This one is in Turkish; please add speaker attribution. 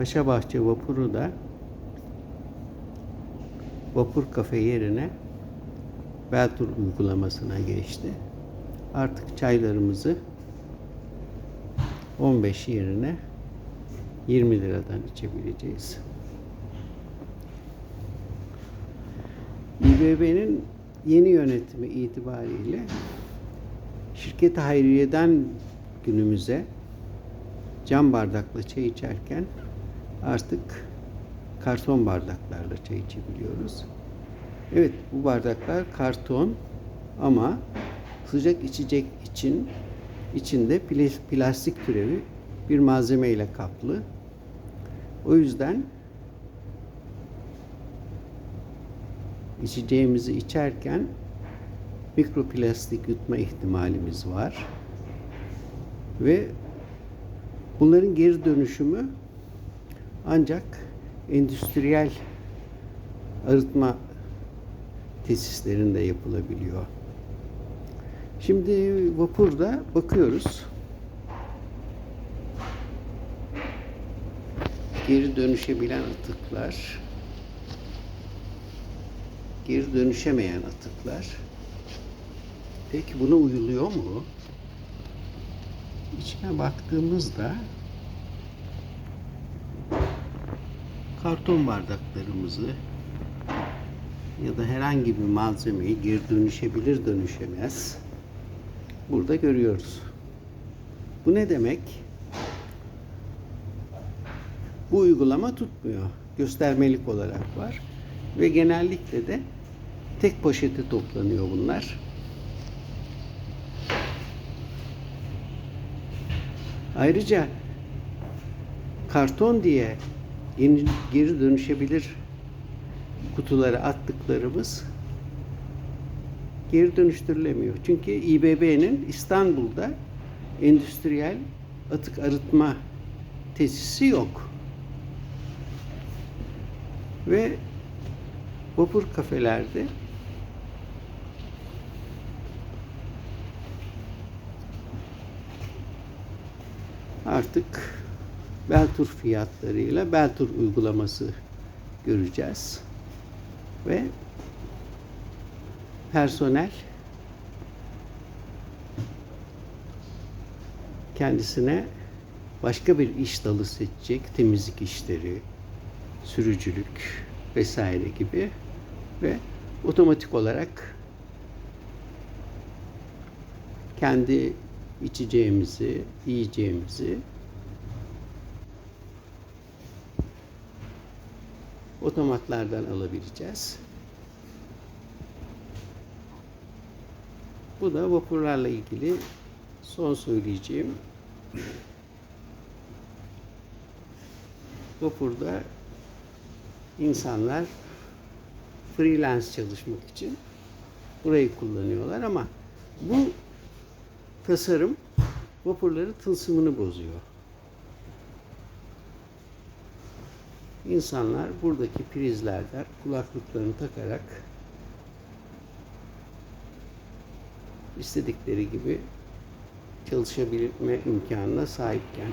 Speaker 1: Paşabahçe vapuru da vapur kafe yerine Beltur uygulamasına geçti. Artık çaylarımızı 15 yerine 20 liradan içebileceğiz. İBB'nin yeni yönetimi itibariyle şirket hayriyeden günümüze cam bardakla çay içerken artık karton bardaklarla çay içebiliyoruz. Evet bu bardaklar karton ama sıcak içecek için içinde plas- plastik türevi bir malzeme ile kaplı. O yüzden içeceğimizi içerken mikroplastik yutma ihtimalimiz var. Ve bunların geri dönüşümü ancak endüstriyel arıtma tesislerinde yapılabiliyor. Şimdi vapurda bakıyoruz. Geri dönüşebilen atıklar, geri dönüşemeyen atıklar. Peki buna uyuluyor mu? İçine baktığımızda karton bardaklarımızı ya da herhangi bir malzemeyi geri dönüşebilir dönüşemez burada görüyoruz. Bu ne demek? Bu uygulama tutmuyor. Göstermelik olarak var. Ve genellikle de tek poşete toplanıyor bunlar. Ayrıca karton diye geri dönüşebilir kutulara attıklarımız geri dönüştürülemiyor. Çünkü İBB'nin İstanbul'da endüstriyel atık arıtma tesisi yok. Ve vapur kafelerde artık Beltur fiyatlarıyla Beltur uygulaması göreceğiz. Ve personel kendisine başka bir iş dalı seçecek. Temizlik işleri, sürücülük vesaire gibi ve otomatik olarak kendi içeceğimizi, yiyeceğimizi otomatlardan alabileceğiz. Bu da vapurlarla ilgili son söyleyeceğim. Vapurda insanlar freelance çalışmak için burayı kullanıyorlar ama bu tasarım vapurların tılsımını bozuyor. İnsanlar buradaki prizlerden kulaklıklarını takarak istedikleri gibi çalışabilme imkanına sahipken